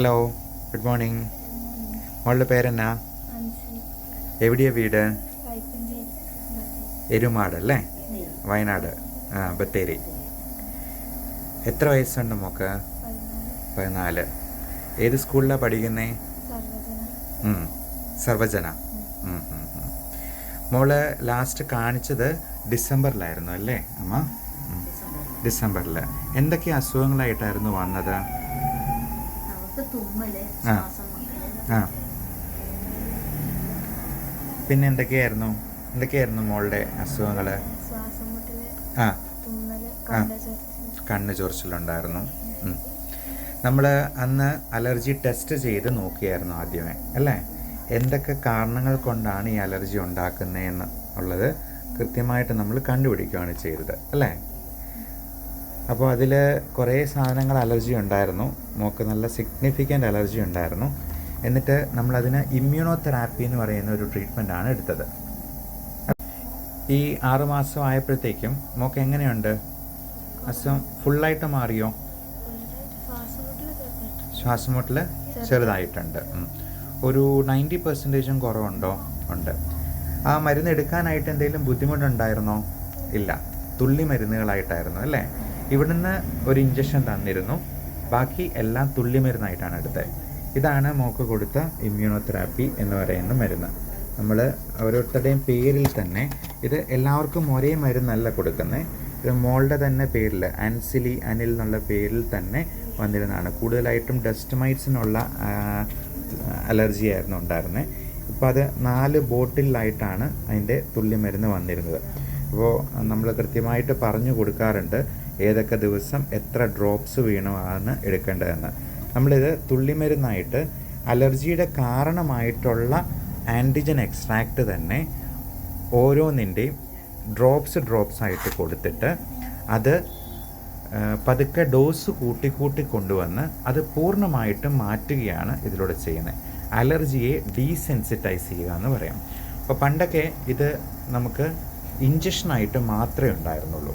Hello good morning മോളുടെ പേരെന്നാ? എവിടെയാ വീട്? എരുമാടല്ലേ എരുമാട് അല്ലേ? വയനാട്. ആ ബത്തേരി. എത്ര വയസ്സുണ്ട് മോക്ക്? പതിനാല്. ഏത് സ്കൂളിലാണ് പഠിക്കുന്നേ? സർവജന. മോൾ ലാസ്റ്റ് കാണിച്ചത് ഡിസംബറിലായിരുന്നു അല്ലേ അമ്മ. ഡിസംബറിൽ എന്തൊക്കെ അസുഖങ്ങളായിട്ടായിരുന്നു വന്നത്? ആ. ആ. പിന്നെ എന്തൊക്കെയായിരുന്നു? എന്തൊക്കെയായിരുന്നു മോളുടെ അസുഖങ്ങൾ ആ. ആ. കണ്ണ് ചൊറിച്ചിലുണ്ടായിരുന്നു. നമ്മൾ അന്ന് അലർജി ടെസ്റ്റ് ചെയ്ത് നോക്കിയായിരുന്നു ആദ്യമേ അല്ലേ? എന്തൊക്കെ കാരണങ്ങൾ കൊണ്ടാണ് ഈ അലർജി ഉണ്ടാക്കുന്നതെന്ന് ഉള്ളത് കൃത്യമായിട്ട് നമ്മൾ കണ്ടുപിടിക്കുകയാണ് ചെയ്തത് അല്ലേ? അപ്പോൾ അതിൽ കുറേ സാധനങ്ങൾ അലർജി ഉണ്ടായിരുന്നു. മോക്ക് നല്ല സിഗ്നിഫിക്കന്റ് അലർജി ഉണ്ടായിരുന്നു. എന്നിട്ട് നമ്മളതിന് ഇമ്മ്യൂണോ തെറാപ്പി എന്ന് പറയുന്ന ഒരു ട്രീറ്റ്മെന്റാണ് എടുത്തത്. ഈ ആറുമാസം ആയപ്പോഴത്തേക്കും മോക്ക് എങ്ങനെയുണ്ട്? അസുഖം ഫുള്ളായിട്ട് മാറിയോ? ശ്വാസമുട്ടൽ ചെറുതായിട്ടുണ്ട്. ഒരു നയന്റി പെർസെന്റേജും കുറവുണ്ടോ? ഉണ്ട്. ആ മരുന്ന് എടുക്കാനായിട്ട് എന്തെങ്കിലും ബുദ്ധിമുട്ടുണ്ടായിരുന്നോ? ഇല്ല. തുള്ളി മരുന്നുകളായിട്ടായിരുന്നു അല്ലേ? ഇവിടുന്ന് ഒരു ഇഞ്ചക്ഷൻ തന്നിരുന്നു. ബാക്കി എല്ലാം തുള്ളിമരുന്നായിട്ടാണ് എടുത്തത്. ഇതാണ് മോക്ക് കൊടുത്ത ഇമ്മ്യൂണോതെറാപ്പി എന്ന് പറയുന്ന മരുന്ന്. നമ്മൾ ഓരോരുത്തരുടെയും പേരിൽ തന്നെ ഇത് എല്ലാവർക്കും ഒരേ മരുന്നല്ല കൊടുക്കുന്നത് ഇത് മോളുടെ തന്നെ പേരിൽ അൻസിലി അനിൽ എന്നുള്ള പേരിൽ തന്നെ വന്നിരുന്നതാണ്. കൂടുതലായിട്ടും ഡസ്റ്റ് മൈറ്റ്സിനുള്ള അലർജി ആയിരുന്നു ഉണ്ടായിരുന്നത് ഇപ്പോൾ അത് നാല് ബോട്ടിലായിട്ടാണ് അതിന്റെ തുള്ളിമരുന്ന് വന്നിരുന്നത്. അപ്പോൾ നമ്മൾ കൃത്യമായിട്ട് പറഞ്ഞു കൊടുക്കാറുണ്ട്. ഏതൊക്കെ ദിവസം എത്ര ഡ്രോപ്സ് വീണമാണ് എടുക്കേണ്ടതെന്ന്. നമ്മളിത് തുള്ളിമരുന്നായിട്ട് അലർജിയുടെ കാരണമായിട്ടുള്ള ആന്റിജൻ എക്സ്ട്രാക്റ്റ് തന്നെ ഓരോന്നിന്റെയും ഡ്രോപ്സ് ഡ്രോപ്സ് ആയിട്ട് കൊടുത്തിട്ട് അത് പതുക്കെ ഡോസ് കൂട്ടി കൂട്ടി കൊണ്ടുവന്ന് അത് പൂർണമായിട്ടും മാറ്റുകയാണ് ഇതിലൂടെ ചെയ്യുന്നത്. അലർജിയെ ഡീസെൻസിറ്റൈസ് ചെയ്യുക എന്ന് പറയാം. അപ്പോൾ പണ്ടൊക്കെ ഇത് നമുക്ക് ഇഞ്ചക്ഷനായിട്ട് മാത്രമേ ഉണ്ടായിരുന്നുള്ളൂ.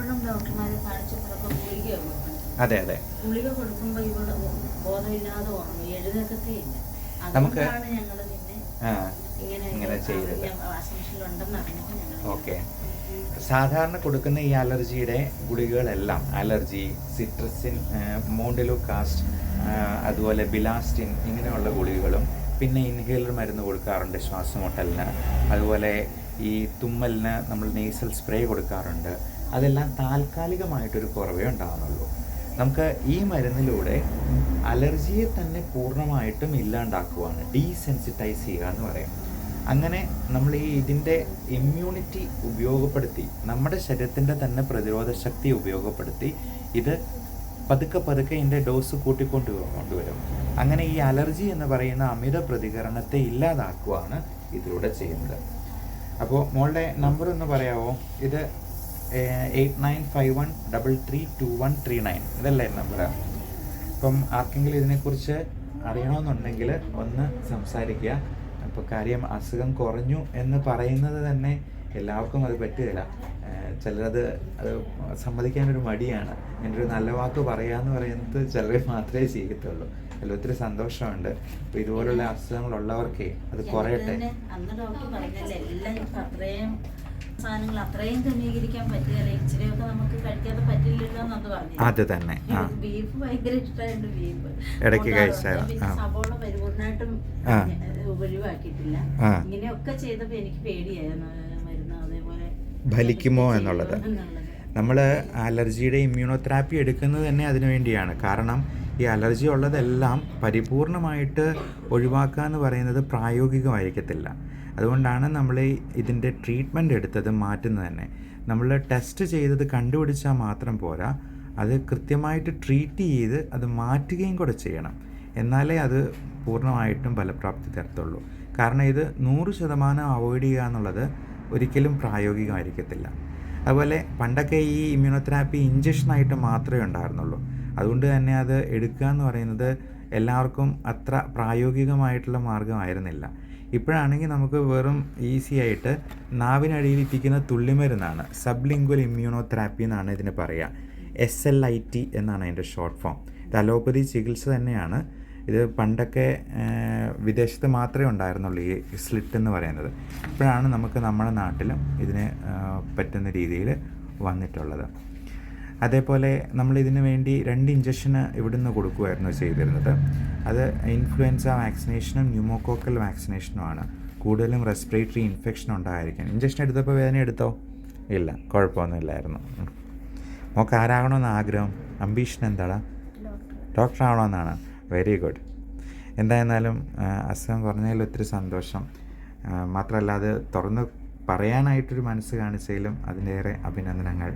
എപ്പോഴും ഡോക്ടർമാരെ കാണിച്ചപ്പോഴൊക്കെ ഗുളിക കൊടുക്കണം അതെ അതെ. ഗുളിക കൊടുക്കുമ്പോൾ ഇവിടെ ബോധമില്ലാതെ ഉറങ്ങും. എഴുന്നേക്കത്തേ ഇല്ല. നമുക്ക് ഇങ്ങനെ ചെയ്തത്. ഓക്കെ. സാധാരണ കൊടുക്കുന്ന ഈ അലർജിയുടെ ഗുളികകളെല്ലാം അലർജി സിട്രസിൻ മോണ്ടിലോകാസ്റ്റ് അതുപോലെ ബിലാസ്റ്റിൻ ഇങ്ങനെയുള്ള ഗുളികകളും പിന്നെ ഇൻഹേലർ മരുന്ന് കൊടുക്കാറുണ്ട് ശ്വാസമുട്ടലിന്. അതുപോലെ ഈ തുമ്മലിന് നമ്മൾ നേസൽ സ്പ്രേ കൊടുക്കാറുണ്ട്. അതെല്ലാം താൽക്കാലികമായിട്ടൊരു കുറവേ ഉണ്ടാകുന്നുള്ളൂ നമുക്ക് ഈ മരുന്നിലൂടെ അലർജിയെ തന്നെ പൂർണമായിട്ടും ഇല്ലാണ്ടാക്കുവാണ് ഡീസെൻസിറ്റൈസ് ചെയ്യുക എന്ന് പറയും. അങ്ങനെ നമ്മൾ ഈ ഇതിന്റെ ഇമ്മ്യൂണിറ്റി ഉപയോഗപ്പെടുത്തി നമ്മുടെ ശരീരത്തിന്റെ തന്നെ പ്രതിരോധ ശക്തി ഉപയോഗപ്പെടുത്തി ഇത് പതുക്കെ പതുക്കെ ഇതിന്റെ ഡോസ് കൂട്ടിക്കൊണ്ട് കൊണ്ടുവരും. അങ്ങനെ ഈ അലർജി എന്ന് പറയുന്ന അമിത പ്രതികരണത്തെ ഇല്ലാതാക്കുവാണ് ഇതിലൂടെ ചെയ്യുന്നത്. അപ്പോൾ മോളുടെ നമ്പർ ഒന്ന് പറയാമോ ഇത് eight nine five one double three two one three nine ഇതല്ലേ നമ്പർ അപ്പം ആർക്കെങ്കിലും ഇതിനെക്കുറിച്ച് അറിയണമെന്നുണ്ടെങ്കിൽ ഒന്ന് സംസാരിക്കുക. അപ്പോൾ കാര്യം അസുഖം കുറഞ്ഞു എന്ന് പറയുന്നത് തന്നെ എല്ലാവർക്കും അത് പറ്റുകയില്ല ചിലരത് അത് സമ്മതിക്കാനൊരു മടിയാണ്. എന്റെ ഒരു നല്ല വാക്ക് പറയാന്ന് പറയുന്നത് ചിലരെ മാത്രമേ ചെയ്യത്തുള്ളൂ. അതിൽ ഒത്തിരി സന്തോഷമുണ്ട്. അപ്പോൾ ഇതുപോലുള്ള അസുഖങ്ങളുള്ളവർക്കേ അത് കുറയട്ടെ. സാധനങ്ങൾ അത്രയും ക്രമീകരിക്കാൻ പറ്റുകയില്ല ഇച്ചിരിയൊക്കെ നമുക്ക് കഴിക്കാതെ പറ്റില്ലല്ലോ എന്നത് പറഞ്ഞു. അത് തന്നെ. ബീഫ് ഭയങ്കര ഇഷ്ടമായിട്ട് ബീഫ്. ഇടയ്ക്ക്. സവോള പരിപൂർണമായിട്ടും ഒഴിവാക്കിയിട്ടില്ല. ഇങ്ങനെയൊക്കെ ചെയ്തപ്പോൾ എനിക്ക് പേടിയായിരുന്നു മരുന്ന് അതേപോലെ ഫലിക്കുമോ എന്നുള്ളത്. നമ്മൾ അലർജിയുടെ ഇമ്മ്യൂണോതെറാപ്പി എടുക്കുന്നത് തന്നെ അതിനു വേണ്ടിയാണ്. കാരണം ഈ അലർജി ഉള്ളതെല്ലാം പരിപൂർണമായിട്ട് ഒഴിവാക്കുക എന്ന് പറയുന്നത് പ്രായോഗികമായിരിക്കത്തില്ല. അതുകൊണ്ടാണ് നമ്മൾ ഇതിന്റെ ട്രീറ്റ്മെന്റ് എടുത്തത് മാറ്റുന്നത് തന്നെ. നമ്മൾ ടെസ്റ്റ് ചെയ്തത് കണ്ടുപിടിച്ചാൽ മാത്രം പോരാ അത് കൃത്യമായിട്ട് ട്രീറ്റ് ചെയ്ത് അത് മാറ്റുകയും കൂടെ ചെയ്യണം. എന്നാലേ അത് പൂർണമായിട്ടും ഫലപ്രാപ്തി തരത്തുള്ളൂ. കാരണം ഇത് നൂറ് ശതമാനം അവോയ്ഡ് ചെയ്യുക എന്നുള്ളത് ഒരിക്കലും പ്രായോഗികമായിരിക്കത്തില്ല. അതുപോലെ പണ്ടൊക്കെ ഈ ഇമ്മ്യൂണോതെറാപ്പി ഇഞ്ചക്ഷനായിട്ട് മാത്രമേ ഉണ്ടായിരുന്നുള്ളൂ. അതുകൊണ്ട് തന്നെ അത് എടുക്കുക എന്ന് പറയുന്നത് എല്ലാവർക്കും അത്ര പ്രായോഗികമായിട്ടുള്ള മാർഗമായിരുന്നില്ല ഇപ്പോഴാണെങ്കിൽ നമുക്ക് വെറും ഈസി ആയിട്ട് നാവിനടിയിൽ ഇരിക്കുന്ന തുള്ളിമരുന്നാണ്. സബ്ലിംഗ്വൽ ഇമ്മ്യൂണോ തെറാപ്പി എന്നാണ് ഇതിന് പറയുക. എസ് എൽ ഐ ടി എന്നാണ് അതിന്റെ ഷോർട്ട് ഫോം ഇത് അലോപ്പതി ചികിത്സ തന്നെയാണ്. ഇത് പണ്ടൊക്കെ വിദേശത്ത് മാത്രമേ ഉണ്ടായിരുന്നുള്ളൂ ഈ സ്ലിറ്റ് എന്ന് പറയുന്നത്. ഇപ്പോഴാണ് നമുക്ക് നമ്മുടെ നാട്ടിലും ഇതിന് പറ്റുന്ന രീതിയിൽ വന്നിട്ടുള്ളത്. അതേപോലെ നമ്മൾ ഇതിന് വേണ്ടി രണ്ട് ഇഞ്ചക്ഷന് ഇവിടുന്ന് കൊടുക്കുമായിരുന്നു ചെയ്തിരുന്നത്. അത് ഇൻഫ്ലുവൻസ വാക്സിനേഷനും ന്യൂമോകോക്കൽ വാക്സിനേഷനുമാണ് കൂടുതലും റെസ്പിറേറ്ററി ഇൻഫെക്ഷൻ ഉണ്ടായിരിക്കും. ഇഞ്ചക്ഷൻ എടുത്തപ്പോൾ വേദന എടുത്തോ? ഇല്ല കുഴപ്പമൊന്നുമില്ലായിരുന്നു. മോക്ക് ആരാകണമെന്ന് ആഗ്രഹം? അംബീഷൻ എന്താടാ? ഡോക്ടർ ആവണമെന്നാണ്. വെരി ഗുഡ് എന്തായിരുന്നാലും അസുഖം കുറഞ്ഞതിൽ ഒത്തിരി സന്തോഷം. മാത്രമല്ല അത് തുറന്ന് പറയാനായിട്ടൊരു മനസ്സ് കാണിച്ചതിലും അതിലേറെ അഭിനന്ദനങ്ങൾ.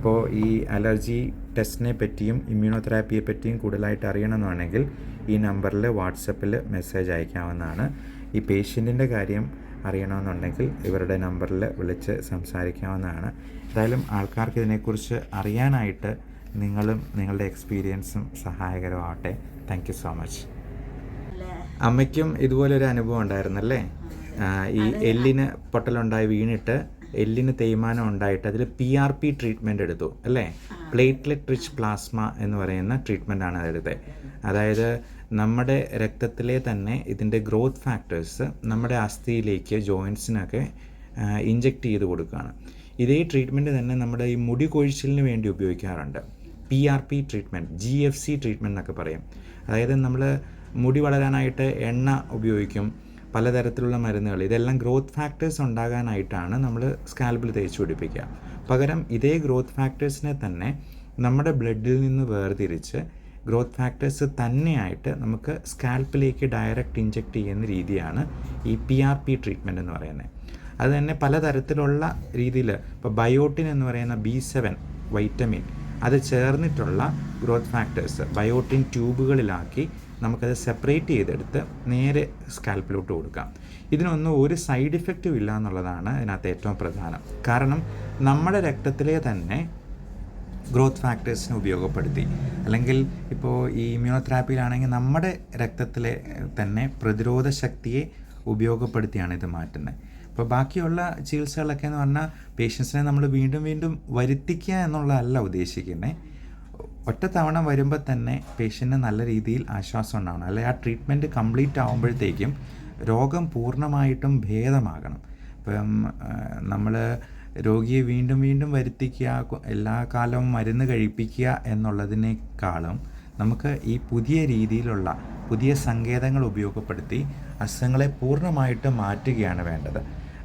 അപ്പോൾ ഈ അലർജി ടെസ്റ്റിനെ പറ്റിയും ഇമ്മ്യൂണോതെറാപ്പിയെ പറ്റിയും കൂടുതലായിട്ട് അറിയണമെന്നുണ്ടെങ്കിൽ ഈ നമ്പറിൽ വാട്സപ്പിൽ മെസ്സേജ് അയക്കാവുന്നതാണ്. ഈ പേഷ്യന്റിന്റെ കാര്യം അറിയണമെന്നുണ്ടെങ്കിൽ ഇവരുടെ നമ്പറിൽ വിളിച്ച് സംസാരിക്കാവുന്നതാണ്. എന്തായാലും ആൾക്കാർക്ക് ഇതിനെക്കുറിച്ച് അറിയാനായിട്ട് നിങ്ങളും നിങ്ങളുടെ എക്സ്പീരിയൻസും സഹായകരമാവട്ടെ. താങ്ക് യു സോ മച്ച് അമ്മയ്ക്കും ഇതുപോലൊരു അനുഭവം ഉണ്ടായിരുന്നല്ലേ? ഈ എല്ലിന് പൊട്ടലുണ്ടായി വീണിട്ട് എല്ലിന് തേയ്മാനം ഉണ്ടായിട്ട് അതിൽ പി ആർ പി ട്രീറ്റ്മെന്റ് എടുത്തു അല്ലേ? പ്ലേറ്റ്ലെറ്റ് റിച്ച് പ്ലാസ്മ എന്ന് പറയുന്ന ട്രീറ്റ്മെന്റ് ആണ് അതെടുത്തത്. അതായത് നമ്മുടെ രക്തത്തിലെ തന്നെ ഇതിന്റെ ഗ്രോത്ത് ഫാക്ടേഴ്സ് നമ്മുടെ അസ്ഥിയിലേക്ക് ജോയിൻസിനൊക്കെ ഇഞ്ചെക്ട് ചെയ്ത് കൊടുക്കുകയാണ്. ഇതേ ട്രീറ്റ്മെന്റ് തന്നെ നമ്മുടെ ഈ മുടി കൊഴിച്ചിലിന് വേണ്ടി ഉപയോഗിക്കാറുണ്ട്. P R P treatment G F C treatment എന്നൊക്കെ പറയും. അതായത് നമ്മൾ മുടി വളരാനായിട്ട് എണ്ണ ഉപയോഗിക്കും പലതരത്തിലുള്ള മരുന്നുകൾ. ഇതെല്ലാം ഗ്രോത്ത് ഫാക്ടേഴ്സ് ഉണ്ടാകാനായിട്ടാണ് നമ്മൾ സ്കാൽപ്പിൽ തേച്ച് പിടിപ്പിക്കുക. പകരം ഇതേ ഗ്രോത്ത് ഫാക്ടേഴ്സിനെ തന്നെ നമ്മുടെ ബ്ലഡിൽ നിന്ന് വേർതിരിച്ച് ഗ്രോത്ത് ഫാക്ടേഴ്സ് തന്നെയായിട്ട് നമുക്ക് സ്കാൽപ്പിലേക്ക് ഡയറക്റ്റ് ഇഞ്ചെക്ട് ചെയ്യുന്ന രീതിയാണ് ഈ പി ആർ പി ട്രീറ്റ്മെന്റ് എന്ന് പറയുന്നത്. അത് തന്നെ പലതരത്തിലുള്ള രീതിയിൽ ഇപ്പോൾ ബയോട്ടിൻ എന്ന് പറയുന്ന ബി സെവൻ വൈറ്റമിൻ അത് ചേർന്നിട്ടുള്ള ഗ്രോത്ത് ഫാക്ടേഴ്സ് ബയോട്ടിൻ ട്യൂബുകളിലാക്കി നമുക്കത് സെപ്പറേറ്റ് ചെയ്തെടുത്ത് നേരെ സ്കാൽപ്പിലോട്ട് കൊടുക്കാം. ഇതിനൊന്നും ഒരു സൈഡ് ഇഫക്റ്റും ഇല്ല എന്നുള്ളതാണ് ഇതിനകത്ത് ഏറ്റവും പ്രധാനം. കാരണം നമ്മുടെ രക്തത്തിലെ തന്നെ ഗ്രോത്ത് ഫാക്ടേഴ്സിനെ ഉപയോഗപ്പെടുത്തി. അല്ലെങ്കിൽ ഇപ്പോൾ ഈ ഇമ്മ്യൂണോതെറാപ്പിയിലാണെങ്കിൽ നമ്മുടെ രക്തത്തിലെ തന്നെ പ്രതിരോധ ശക്തിയെ ഉപയോഗപ്പെടുത്തിയാണ് ഇത് മാറ്റുന്നത്. ഇപ്പോൾ ബാക്കിയുള്ള ചികിത്സകളൊക്കെ എന്ന് പറഞ്ഞാൽ പേഷ്യൻസിനെ നമ്മൾ വീണ്ടും വീണ്ടും വരുത്തിക്കുക എന്നുള്ളതല്ല ഉദ്ദേശിക്കുന്നത്. ഒറ്റ തവണ വരുമ്പോൾ തന്നെ പേഷ്യന്റിന് നല്ല രീതിയിൽ ആശ്വാസം ഉണ്ടാവണം. അല്ലെങ്കിൽ ആ ട്രീറ്റ്മെന്റ് കംപ്ലീറ്റ് ആകുമ്പോഴത്തേക്കും രോഗം പൂർണമായിട്ടും ഭേദമാകണം. ഇപ്പം നമ്മൾ രോഗിയെ വീണ്ടും വീണ്ടും വരുത്തിക്കുക എല്ലാ കാലവും മരുന്ന് കഴിപ്പിക്കുക എന്നുള്ളതിനേക്കാളും നമുക്ക് ഈ പുതിയ രീതിയിലുള്ള പുതിയ സങ്കേതങ്ങൾ ഉപയോഗപ്പെടുത്തി അസുഖങ്ങളെ പൂർണമായിട്ട് മാറ്റുകയാണ് വേണ്ടത്.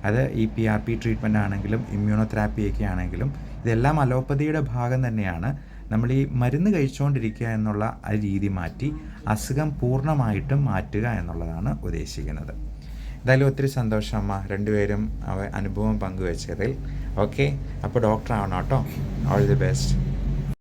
അത് ഈ പി ആർ പി ട്രീറ്റ്മെന്റ് ആണെങ്കിലും ഇമ്മ്യൂണോതെറാപ്പിയൊക്കെ ആണെങ്കിലും ഇതെല്ലാം അലോപ്പതിയുടെ ഭാഗം തന്നെയാണ്. നമ്മൾ ഈ മരുന്ന് കഴിച്ചുകൊണ്ടിരിക്കുക എന്നുള്ള ആ രീതി മാറ്റി അസുഖം പൂർണമായിട്ടും മാറ്റുക എന്നുള്ളതാണ് ഉദ്ദേശിക്കുന്നത്. എന്തായാലും ഒത്തിരി സന്തോഷം അമ്മ. രണ്ടുപേരും അവ അനുഭവം പങ്കുവച്ചതിൽ. ഓക്കെ അപ്പോൾ ഡോക്ടർ ആവണം കേട്ടോ. All the best